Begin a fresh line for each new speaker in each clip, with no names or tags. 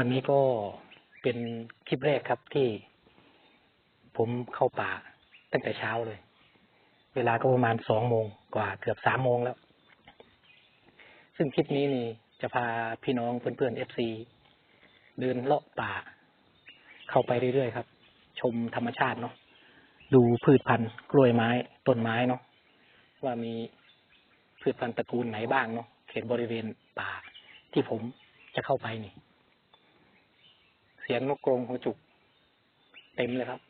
วันนี้ก็เป็นคลิปแรกครับที่ ผมเข้าป่าตั้งแต่เช้าเลย เวลาก็ประมาณสองโมงกว่าเกือบสามโมงแล้ว ซึ่งคลิปนี้นี่จะพาพี่น้องเพื่อนๆเอฟซีเดินเลาะป่า เข้าไปเรื่อยๆครับ ชมธรรมชาติเนาะดูพืชพันธุ์กล้วยไม้ต้นไม้เนาะว่ามีพืชพันธุ์ตระกูลไหนบ้างเนาะเขตบริเวณป่าที่ผมจะเข้าไปนี่ เสียงนกกรงหัวจุก เต็มเลยครับ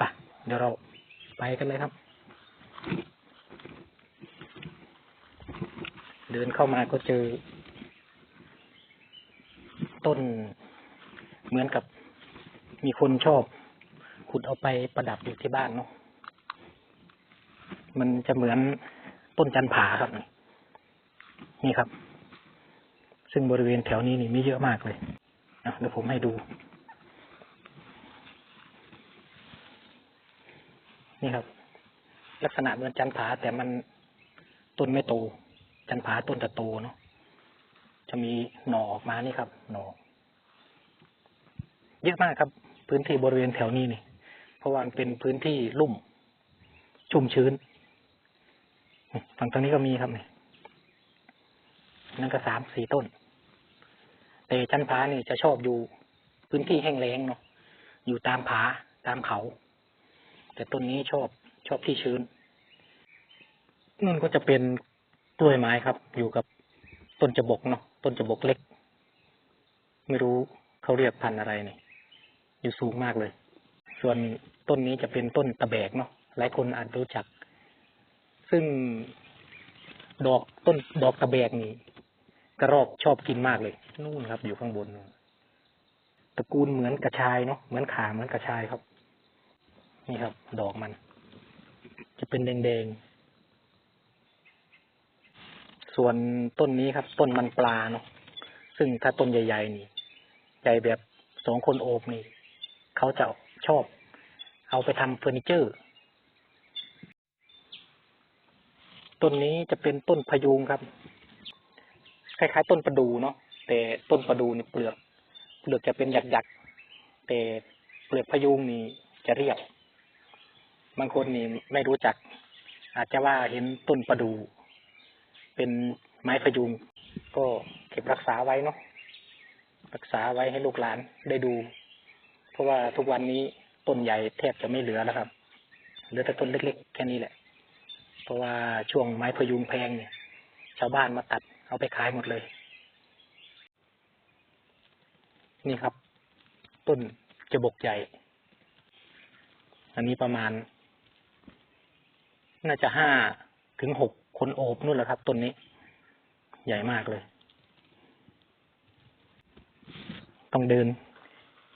ปะเดี๋ยวเราไปกันเลยครับ เดินเข้ามาก็เจอ ต้นเหมือนกับมีคนชอบขุดเอาไปประดับอยู่ที่บ้านเนาะ มันจะเหมือนต้นจันผาครับ นี่ครับ ซึ่งบริเวณแถวนี้นี่มีเยอะมากเลยอะเดี๋ยวผมให้ดู นี่ครับ ลักษณะเหมือนจันผาแต่มันต้นไม่โต จันผาต้นจะโตเนาะจะมีหน่อออกมานี่ครับ หน่อเยอะมากครับ พื้นที่บริเวณแถวนี้นี่ เพราะว่ามันเป็นพื้นที่ลุ่ม ชุ่มชื้น ฝั่งตรงนี้ก็มีครับนี่ นั่นก็สามสี่ต้น แต่จันผานี่จะชอบอยู่พื้นที่แห้งแล้งเนาะอยู่ตามผาตามเขา แต่ต้นนี้ชอบชอบที่ชื้นนั่นก็จะเป็นกล้วยไม้ครับ อยู่กับต้นจบกเนาะต้นจบกเล็ก ไม่รู้เขาเรียกพันธุ์อะไรนี่อยู่สูงมากเลย ส่วนต้นนี้จะเป็นต้นตะแบกเนาะหลายคนอาจรู้จัก ซึ่งดอกต้นดอกตะแบกนี่ กระรอกชอบกินมากเลย นู่นครับ อยู่ข้างบนตระกูลเหมือนกระชายเนาะเหมือนขาเหมือนกระชายครับ นี่ครับ ดอกมัน จะเป็นแดงๆส่วนต้นนี้ครับ ต้นมันปลาเนาะซึ่งถ้าต้นใหญ่ๆนี่ใหญ่แบบสองคนโอบนี่เขาจะชอบ เอาไปทำเฟอร์นิเจอร์ต้นนี้จะเป็นต้นพยูงครับ คล้ายๆ ต้นประดูเนาะแต่ต้นประดูนี่เปลือก เปลือกจะเป็นหยักๆแต่เปลือกพยูงนี่จะเรียบบางคนนี่ไม่รู้จัก อาจจะว่าเห็นต้นประดู เป็นไม้พยูงก็เก็บรักษาไว้เนาะรักษาไว้ให้ลูกหลานได้ดู เพราะว่าทุกวันนี้ต้นใหญ่แทบจะไม่เหลือแล้วครับเหลือแต่ต้นเล็กๆ แค่นี้แหละ เพราะว่าช่วงไม้พยุงแพงเนี่ย ชาวบ้านมาตัด เอาไปขายหมดเลย นี่ครับ ต้นจะบกใหญ่ อันนี้ประมาณ น่าจะห้าถึงหกคนโอบนู่นแหละครับต้นนี้ ใหญ่มากเลย ต้องเดิน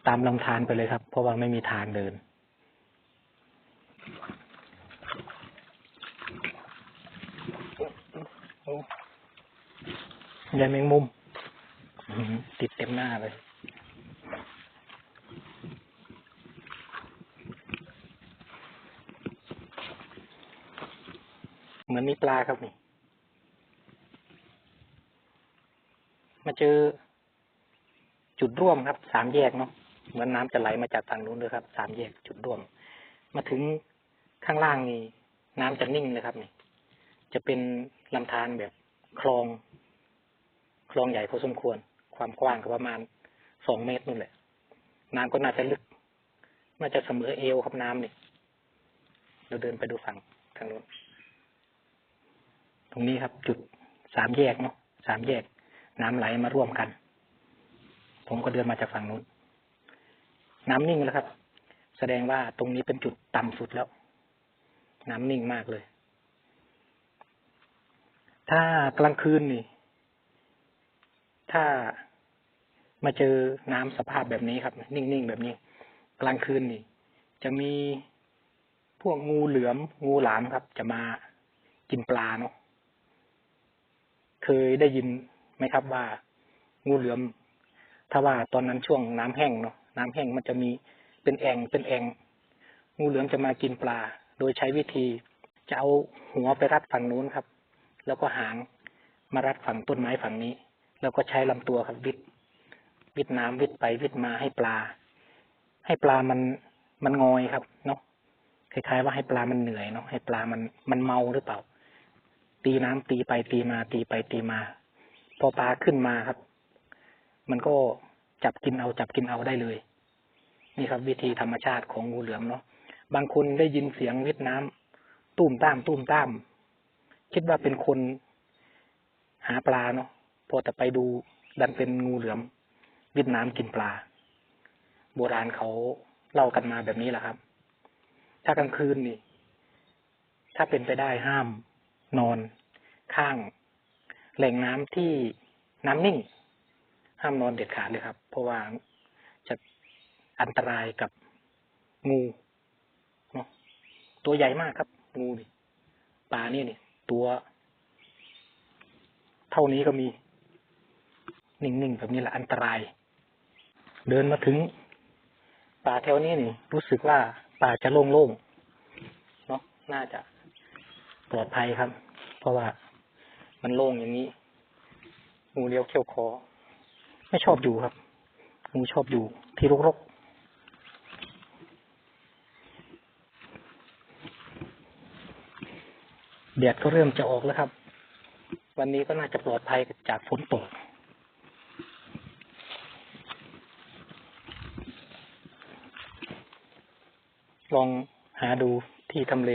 ตามลำธารไปเลยครับ เพราะว่าไม่มีทางเดิน ใหญ่แมงมุมอื้อหือติดเต็มหน้าเลยเหมือนมีปลาครับนี่ มาเจอ จุดร่วมครับ สามแยกเนาะ เหมือนน้ำจะไหลมาจากทางนู้นด้วยครับ สามแยกจุดร่วม มาถึงข้างล่างนี่ น้ำจะนิ่งเลยครับนี่ จะเป็นลำธารแบบคลอง คลองใหญ่พอสมควร ความกว้างก็ประมาณสองเมตรนู่นแหละ น้ำก็น่าจะลึก น่าจะเสมอเอวครับน้ำนี่เราเดินไปดูฝั่งทางนู้นตรงนี้ครับ จุดสามแยกเนาะสามแยก น้ำไหลมาร่วมกัน ผมก็เดินมาจากฝั่งนู้น น้ำนิ่งแล้วครับ แสดงว่าตรงนี้เป็นจุดต่ำสุดแล้ว น้ำนิ่งมากเลย ถ้ากลางคืนนี่ ถ้ามาเจอน้ำสภาพแบบนี้ครับ นิ่งๆแบบนี้ กลางคืนนี่ จะมีพวกงูเหลือมงูหลามครับ จะมากินปลาเนาะเคยได้ยินไหมครับว่า งูเหลือม ถ้าว่าตอนนั้นช่วงน้ำแห้งเนาะน้ำแห้งมันจะมีเป็นแอ่งเป็นแอ่งงูเหลือมจะมากินปลา โดยใช้วิธีจะเอาหัวไปรัดฝั่งนู้นครับ แล้วก็หางมารัดฝั่งต้นไม้ฝั่งนี้ แล้วก็ใช้ลำตัวครับวิดวิดน้ำวิดไปวิดมาให้ปลา ให้ปลามันมันงอยครับเนาะคล้ายๆว่าให้ปลามันเหนื่อยเนาะให้ปลามันมันเมาหรือเปล่า ตีน้ำตีไปตีมาตีไปตีมา พอปลาขึ้นมาครับ มันก็จับกินเอาจับกินเอาได้เลย นี่ครับ วิธีธรรมชาติของงูเหลือมเนาะบางคนได้ยินเสียงวิดน้ำตุ้มตามตุ้มตามคิดว่าเป็นคนหาปลาเนาะ พอแต่ไปดูดันเป็นงูเหลือมวิดน้ำกินปลา โบราณเขาเล่ากันมาแบบนี้แหละครับ ถ้ากลางคืนนี่ ถ้าเป็นไปได้ห้ามนอน ข้าง แหล่งน้ำที่น้ำนิ่ง ห้ามนอนเด็ดขาดเลยครับ เพราะว่าจะอันตรายกับงูเนาะตัวใหญ่มากครับ งูนี่ปลาเนี่ยนี่ตัว เท่านี้ก็มี นิ่งๆแบบนี้แหละอันตราย เดินมาถึง ป่าแถวนี้นี่ รู้สึกว่าป่าจะโล่งๆเนาะน่าจะปลอดภัยครับ เพราะว่ามันโล่งอย่างนี้งูเลี้ยวเขี้ยวคอไม่ชอบอยู่ครับงูชอบอยู่ที่รกๆแดดก็เริ่มจะออกแล้วครับ วันนี้ก็น่าจะปลอดภัยจากฝนตก ลองหาดูที่ทำเล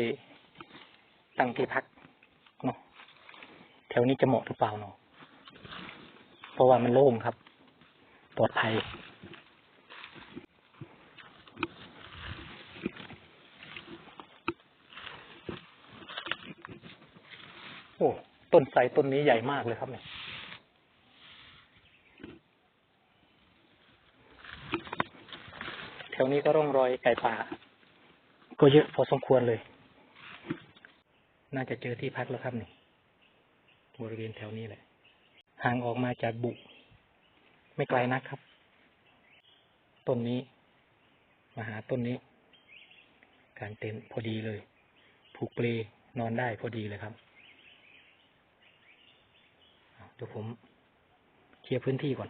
ตั้งที่พักเนาะแถวนี้จะเหมาะหรือเปล่าเนาะเพราะว่ามันโล่งครับ ปลอดภัยโอ้ต้นไทรต้นนี้ใหญ่มากเลยครับเนี่ยแถวนี้ก็ร่องรอยไก่ป่า ก็เยอะพอสมควรเลย น่าจะเจอที่พักแล้วครับนี่ บริเวณแถวนี้แหละ ห่างออกมาจากบุไม่ไกลนักครับ ต้นนี้ มาหาต้นนี้ การเต็นพอดีเลย ผูกเปลนอนได้พอดีเลยครับเอาเดี๋ยวผมเคลียร์พื้นที่ก่อน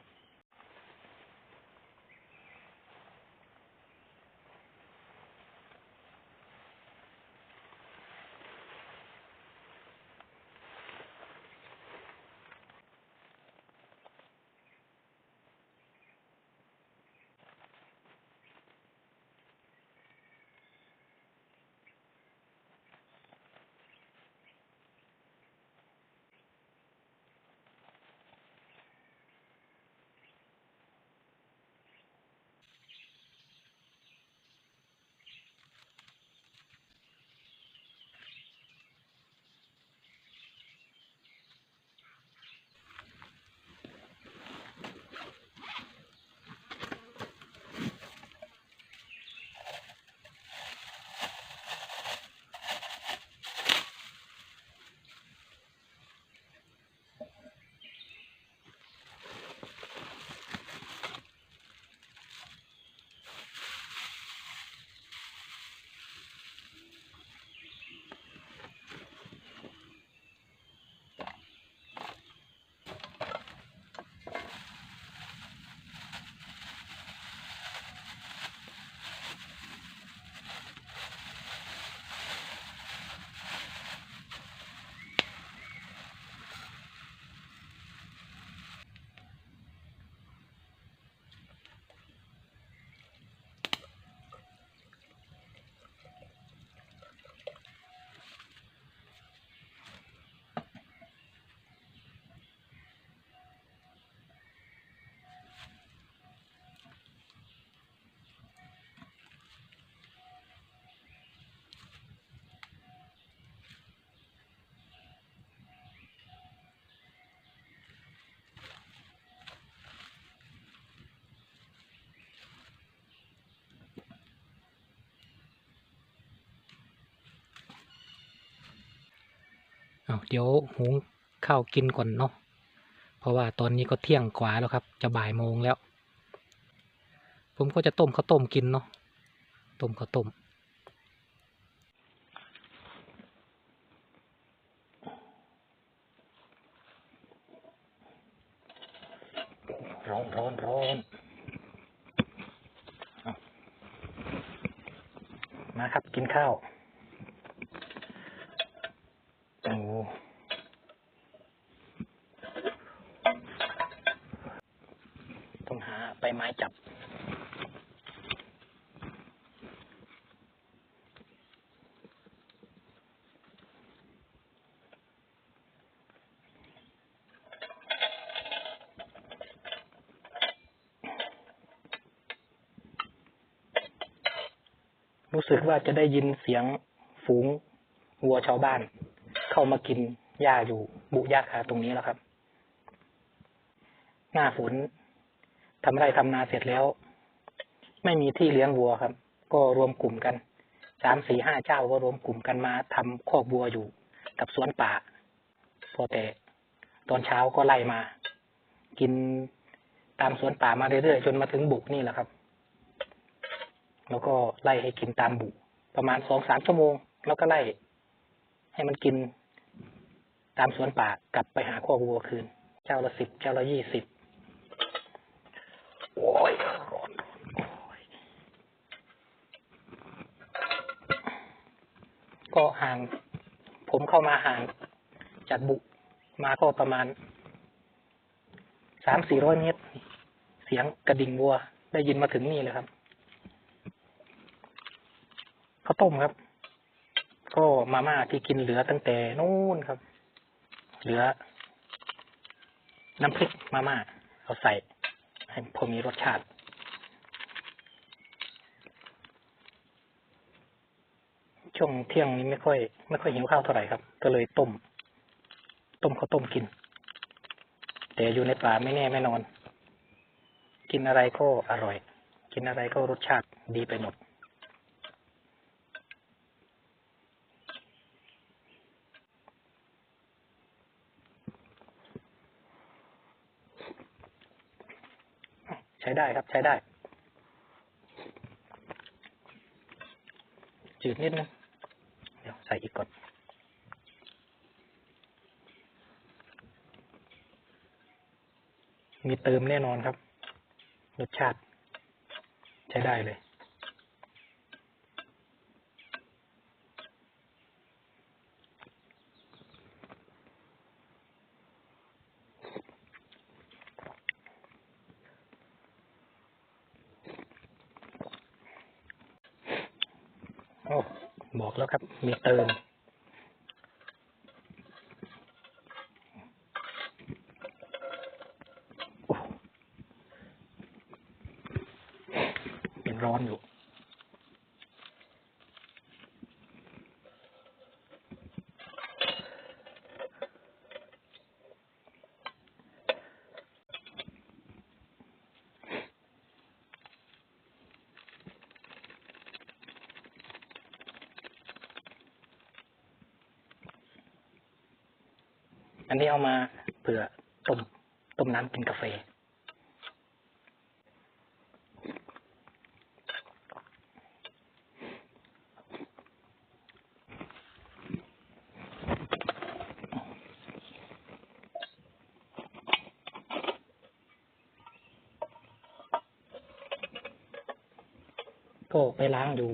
เอาเดี๋ยวหุงข้าวกินก่อนเนาะเพราะว่าตอนนี้ก็เที่ยงกว่าแล้วครับ จะบ่ายโมงแล้ว ผมก็จะต้มข้าวต้มกินเนาะต้มข้าวต้มร้อนร้อนร้อนมาครับกินข้าวโอ้ต้องหาใบไม้จับ รู้สึกว่าจะได้ยินเสียงฝูงวัวชาวบ้าน เข้ามากินหญ้าอยู่บุหญ้าคาตรงนี้แล้วครับ หน้าฝนทำไร่ทำนาเสร็จแล้ว ไม่มีที่เลี้ยงวัวครับ ก็รวมกลุ่มกันสามสี่ห้าเจ้าก็รวมกลุ่มกันมาทำคอกวัวอยู่กับสวนป่า พอแต่ตอนเช้าก็ไล่มา กินตามสวนป่ามาเรื่อยๆจนมาถึงบุกนี่แหละครับ แล้วก็ไล่ให้กินตามบุประมาณสองสามชั่วโมง แล้วก็ไล่ ให้มันกินตามสวนป่ากลับไปหาคอกวัวคืน เจ้าละสิบเจ้าละยี่สิบโอ้ยร้อนโอ้ยก็ห่าง ผมเข้ามาห่างจากบุมาก็ประมาณสามสี่ร้อยเมตร เสียงกระดิ่งวัว ได้ยินมาถึงนี่เลยครับ ข้าว ต้มครับ ก็มาม่าที่กินเหลือตั้งแต่นู้นครับ เหลือ น้ำพริกมาม่าเอาใส่ ให้พอมีรสชาติ ช่วงเที่ยงนี้ไม่ค่อย ไม่ค่อยหิวข้าวเท่าไหร่ครับ ก็เลยต้ม ต้มข้าวต้มกิน แต่อยู่ในป่าไม่แน่ไม่นอน กินอะไรก็อร่อย กินอะไรก็รสชาติดีไปหมด ใช้ได้ครับ ใช้ได้ จืดนิดนึงเดี๋ยวใส่อีกก่อนมีเติมแน่นอนครับ รสชาติ ใช้ได้เลย โอ้ บอกแล้วครับ มีเติมโอ้เป็นร้อนอยู่ อั นนี้เอามาเผื่อต้มต้มน้ำกินกาแฟ ก็ไปล้างอยู่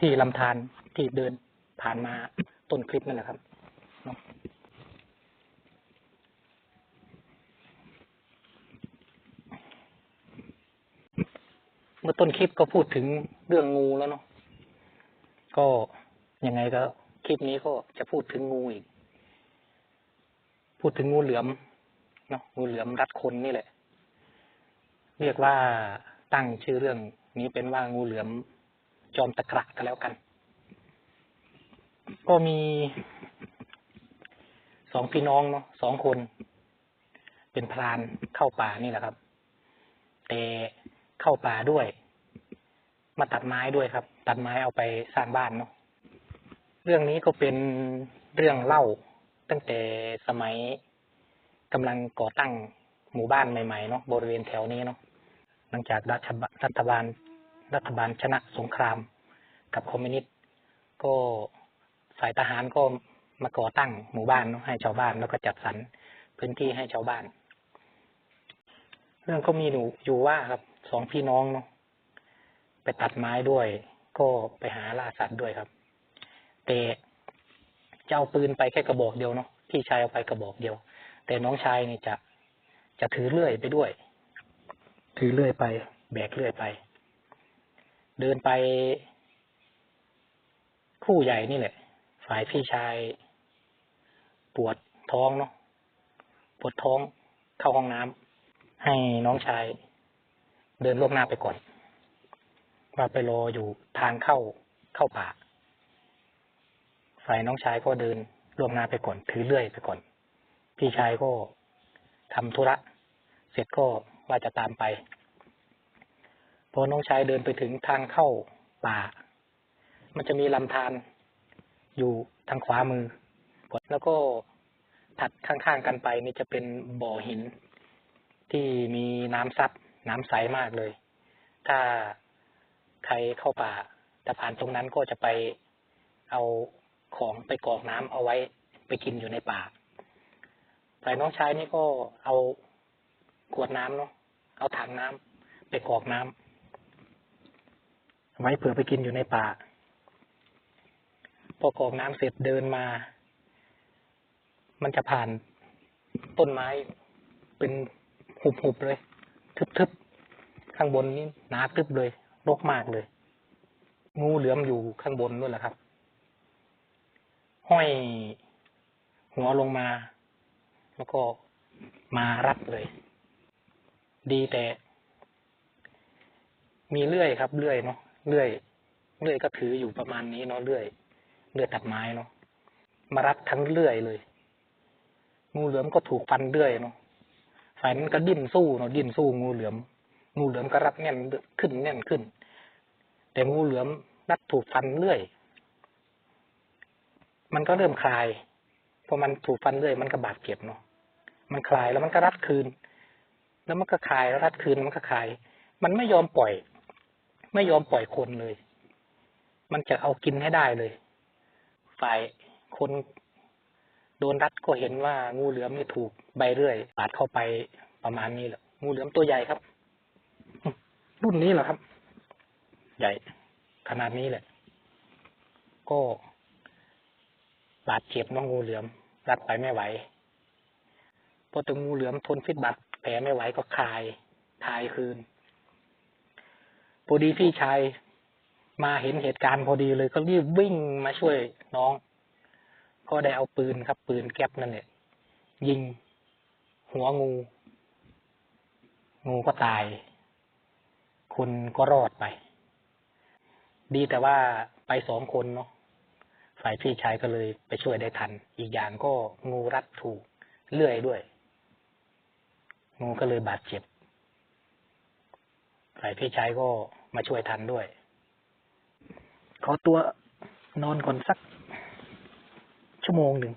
ที่ลำธารที่เดินผ่านมาต้นคลิปนั่นแหละครับเนาะ เมื่อ ต้นคลิปก็พูดถึงเรื่องงูแล้วเนาะก็ยังไงก็คลิปนี้ก็จะพูดถึงงูอีก พูดถึงงูเหลือมเนาะงูเหลือมรัดคนนี่แหละ เรียกว่าตั้งชื่อเรื่องนี้เป็นว่างูเหลือมจอมตะกระกันแล้วกัน ก็มีสองพี่น้องเนาะสองคน เป็นพรานเข้าป่านี่แหละครับ แต่เข้าป่าด้วย มาตัดไม้ด้วยครับ ตัดไม้เอาไปสร้างบ้านเนาะเรื่องนี้ก็เป็นเรื่องเล่าตั้งแต่สมัยกำลังก่อตั้งหมู่บ้านใหม่ๆเนาะบริเวณแถวนี้เนาะหลังจากรัฐบาลรัฐบาลรัฐบาลชนะสงครามกับคอมมิวนิสต์ก็ฝ่ายทหารก็มาก่อตั้งหมู่บ้านเนาะให้ชาวบ้านแล้วก็จัดสรรพื้นที่ให้ชาวบ้าน เรื่องก็มีหนูอยู่ว่าครับสองพี่น้องเนาะ ไปตัดไม้ด้วย ก็ไปหาล่าสัตว์ด้วยครับ แต่จะเอาปืนไปแค่กระบอกเดียวเนาะพี่ชายเอาไปกระบอกเดียว แต่น้องชายนี่จะจะถือเลื่อยไปด้วย ถือเลื่อยไป แบกเลื่อยไป เดินไป คู่ใหญ่นี่แหละ ฝ่ายพี่ชาย ปวดท้องเนาะปวดท้องเข้าห้องน้ำให้น้องชาย เดินล่วงหน้าไปก่อน ว่าไปรออยู่ทางเข้าเข้าป่าฝ่ายน้องชายก็เดินล่วงหน้าไปก่อน ถือเลื่อยไปก่อน พี่ชายก็ทำธุระ เสร็จก็ว่าจะตามไปพอน้องชายเดินไปถึงทางเข้าป่า มันจะมีลำธารอยู่ทางขวามือแล้วก็ถัดข้างๆกันไปนี่จะเป็นบ่อหิน ที่มีน้ำซับน้ำใสมากเลย ถ้า ใครเข้าป่าจะผ่านตรงนั้นก็จะไปเอาของไปกรอกน้ำเอาไว้ไปกินอยู่ในป่าฝ่ายน้องชายนี่ก็เอาขวดน้ำเนาะเอาถังน้ำไปกรอกน้ำไว้เผื่อไปกินอยู่ในป่า พอกรอกน้ำเสร็จเดินมา มันจะผ่านต้นไม้เป็นหุบๆเลย ทึบๆ ข้างบนนี้หนาทึบเลย รกมากเลย งูเหลือมอยู่ข้างบนนู่นแหละครับ ห้อยหัวลงมา แล้วก็มารัดเลย ดีแต่ มีเลื่อยครับ เลื่อยเนาะเลื่อย เลื่อยก็ถืออยู่ประมาณนี้เนาะเลื่อย เลื่อยตัดไม้เนาะมารัดทั้งเลื่อยเลย งูเหลือมก็ถูกฟันเลื่อยเนาะฝ่ายนั้นก็ดิ้นสู้เนาะดิ้นสู้งูเหลือม งูเหลือมก็รัดแน่นขึ้นแน่นขึ้น แต่งูเหลือมรัดถูกฟันเลื่อย มันก็เริ่มคลายพอมันถูกฟันเลื่อยมันก็บาดเจ็บเนาะมันคลายแล้วมันก็รัดคืน แล้วมันก็คลายแล้วรัดคืนมันก็คลาย มันไม่ยอมปล่อย ไม่ยอมปล่อยคนเลย มันจะเอากินให้ได้เลย ฝ่ายคนโดนรัดก็เห็นว่างูเหลือมนี่ถูกใบเรื่อยปาดเข้าไปประมาณนี้แหละงูเหลือมตัวใหญ่ครับ รุ่นนี้เหรอครับ ใหญ่ขนาดนี้แหละ ก็บาดเจ็บน้องงูเหลือม รัดไปไม่ไหวพอตัวงูเหลือมทนฟิตบาดแผลไม่ไหวก็คลายคลายคืนพอดีพี่ชายมาเห็นเหตุการณ์พอดีเลยก็รีบวิ่งมาช่วยน้อง ก็ได้เอาปืนครับ ปืนแก๊ปนั่นเนี่ยยิง หัวงู งูก็ตาย คนก็รอดไป ดีแต่ว่าไปสองคนเนาะฝ่ายพี่ชายก็เลยไปช่วยได้ทัน อีกอย่างก็งูรัดถูกเลื่อยด้วย งูก็เลยบาดเจ็บ ฝ่ายพี่ชายก็มาช่วยทันด้วย ขอตัวนอนก่อนสักชั่วโมงหนึ่ง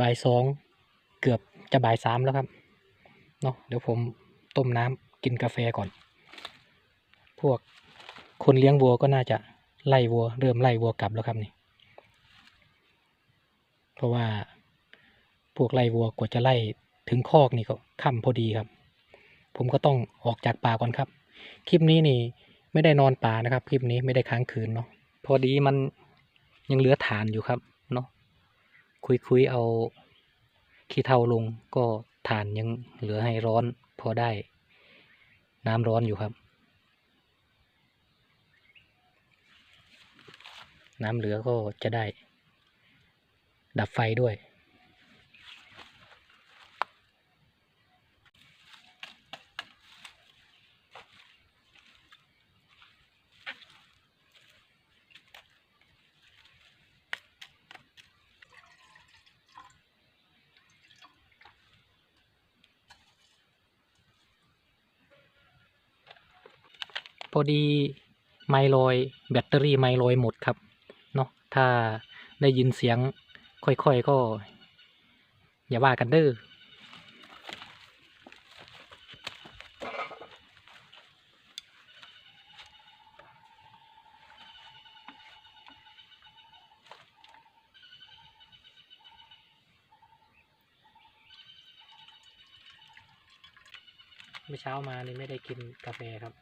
บ่ายสองเกือบจะบ่ายสามแล้วครับเนาะเดี๋ยวผมต้มน้ำกินกาแฟก่อน พวกคนเลี้ยงวัวก็น่าจะไล่วัว เริ่มไล่วัวกลับแล้วครับนี่ เพราะว่าพวกไล่วัวกว่าจะไล่ถึงคอกนี่ก็ค่ำพอดีครับ ผมก็ต้องออกจากป่าก่อนครับ คลิปนี้นี่ไม่ได้นอนป่านะครับ คลิปนี้ไม่ได้ค้างคืนเนาะพอดีมันยังเหลือฐานอยู่ครับเนาะ คุยคุยเอาขี้เถ้าลงก็ฐานยังเหลือให้ร้อนพอได้ น้ำร้อนอยู่ครับ น้ำเหลือก็จะได้ ดับไฟด้วย พ อดีไมลอยแบตเตอรี่ไมลอยหมดครับเนาะถ้าได้ยินเสียงค่อยๆก็ อย่าว่ากันเด้อเมื่อเช้ามานี่ไม่ได้กินกาแฟครับ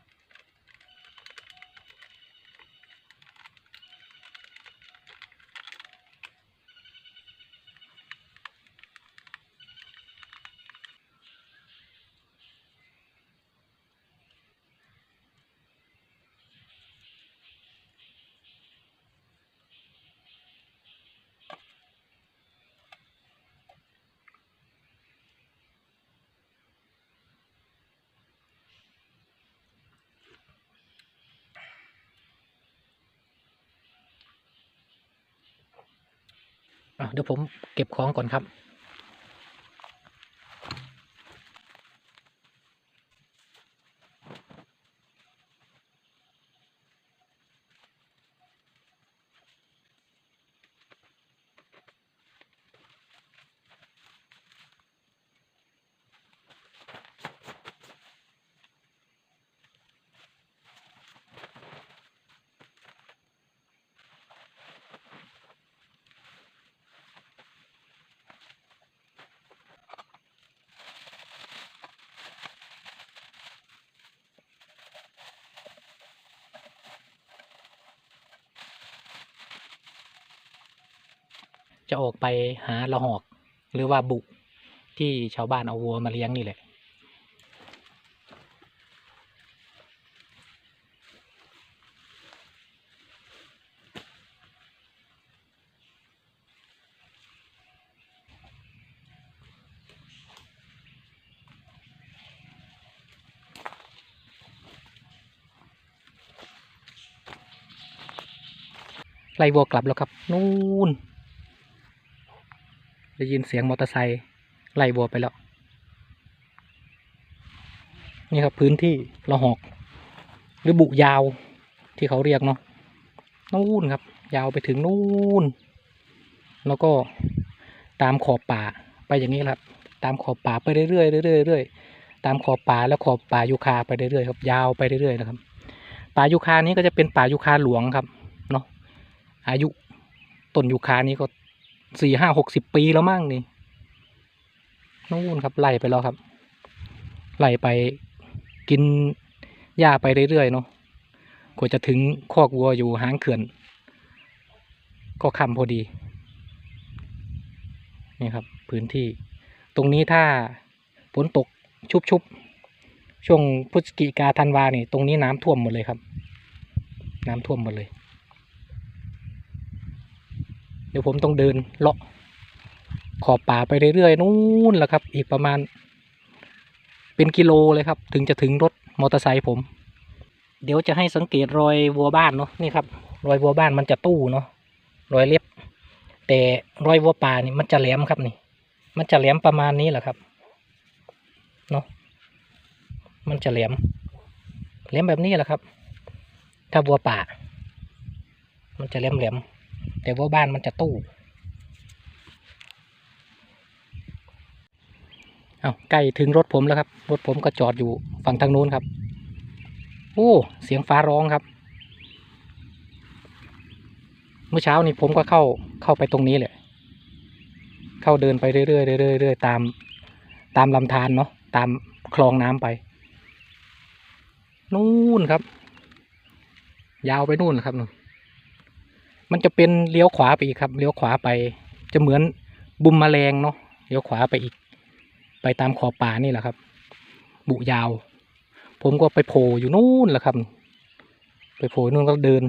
เดี๋ยวผมเก็บของก่อนครับ จะออกไปหาละหอก หรือว่าบุกที่ชาวบ้านเอาวัวมาเลี้ยงนี่แหละ ไล่วัวกลับแล้วครับ นู่น ได้ยินเสียงมอเตอร์ไซค์ไล่วัวไปแล้ว นี่ครับพื้นที่ละหอก หรือบุยาวที่เขาเรียกเนาะนู่นครับ ยาวไปถึงนู่น แล้วก็ตามขอบป่าไปอย่างนี้ครับ ตามขอบป่าไปเรื่อยๆเรื่อยๆเรื่อยๆตามขอบป่าแล้วขอบป่ายูคาไปเรื่อยๆครับ ยาวไปเรื่อยๆนะครับ ป่ายูคานี้ก็จะเป็นป่ายูคาหลวงครับเนาะอายุต้นยูคานี้ก็ สี่ห้าหกสิบปีแล้วมั้งนี่นู่นครับไล่ไปแล้วครับไล่ไปกินหญ้าไปเรื่อยๆเนาะกว่าจะถึงคอกวัวอยู่หางเขื่อน ก็ค่ำพอดีนี่ครับ พื้นที่ ตรงนี้ถ้าฝนตกชุบๆช่วงพฤศจิกาธันวาเนี่ตรงนี้น้ำท่วมหมดเลยครับ น้ำท่วมหมดเลย เดี๋ยวผมต้องเดินเลาะขอบป่าไปเรื่อยๆนู่นแหละครับ อีกประมาณ เป็นกิโลเลยครับ ถึงจะถึงรถมอเตอร์ไซค์ผม เดี๋ยวจะให้สังเกตรอยวัวบ้านเนาะนี่ครับ รอยวัวบ้านมันจะตู้เนาะรอยเล็บ แต่รอยวัวป่านี่มันจะแหลมครับนี่ มันจะแหลมประมาณนี้แหละครับเนาะมันจะแหลมแหลมแบบนี้แหละครับ ถ้าวัวป่า มันจะแหลมแหลม แต่วัวบ้านมันจะตู้เอาใกล้ถึงรถผมแล้วครับ รถผมก็จอดอยู่ฝั่งทางนู้นครับ โอ้ เสียงฟ้าร้องครับ เมื่อเช้านี้ผมก็เข้าเข้าไปตรงนี้แหละเข้าเดินไปเรื่อยๆเรื่อยๆเรื่อยๆตามตามลำธารเนาะตามคลองน้ำไป นู่นครับ ยาวไปนู่นครับนู่น มันจะเป็นเลี้ยวขวาไปอีกครับ เลี้ยวขวาไปจะเหมือนบุมแมลงเนาะเลี้ยวขวาไปอีก ไปตามขอบป่านี่แหละครับ บุยาว ผมก็ไปโผล่อยู่นู่นแหละครับ ไปโผล่นู่นก็เดิน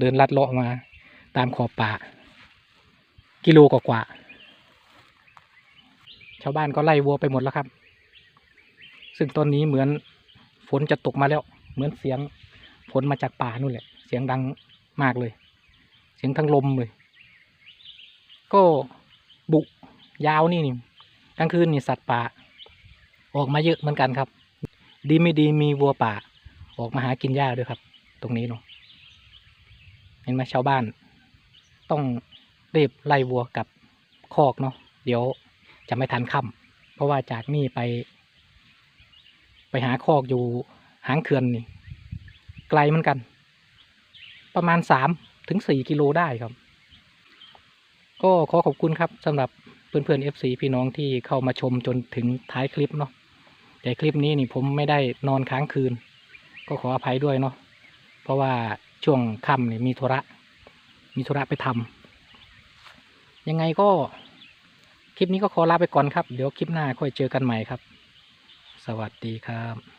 เดินลัดเลาะมา ตามขอบป่า กิโลกว่าๆชาวบ้านก็ไล่วัวไปหมดแล้วครับ ซึ่งตอนนี้เหมือนฝนจะตกมาแล้ว เหมือนเสียงฝนมาจากป่านู่นแหละ เสียงดังมากเลย เสียงทั้งลมเลย ก็บุยาวนี่นี่กลางคืนนี่สัตว์ป่า ออกมาเยอะเหมือนกันครับ ดีไม่ดีมีวัวป่า ออกมาหากินหญ้าด้วยครับ ตรงนี้เนาะเห็นไหมชาวบ้าน ต้องรีบไล่วัวกับคอกเนาะเดี๋ยวจะไม่ทันค่ำเพราะว่าจากนี่ไป ไปหาคอกอยู่หางเขื่อนนี่ ไกลเหมือนกัน ประมาณสาม ถึงสี่กิโลได้ครับ ก็ขอขอบคุณครับสำหรับเพื่อนเพื่อนเอฟซีพี่น้องที่เข้ามาชมจนถึงท้ายคลิปเนาะแต่คลิปนี้นี่ผมไม่ได้นอนค้างคืน ก็ขออภัยด้วยเนาะเพราะว่าช่วงค่ำนี่มีธุระ มีธุระไปทำยังไงก็คลิปนี้ก็ขอลาไปก่อนครับ เดี๋ยวคลิปหน้าค่อยเจอกันใหม่ครับ สวัสดีครับ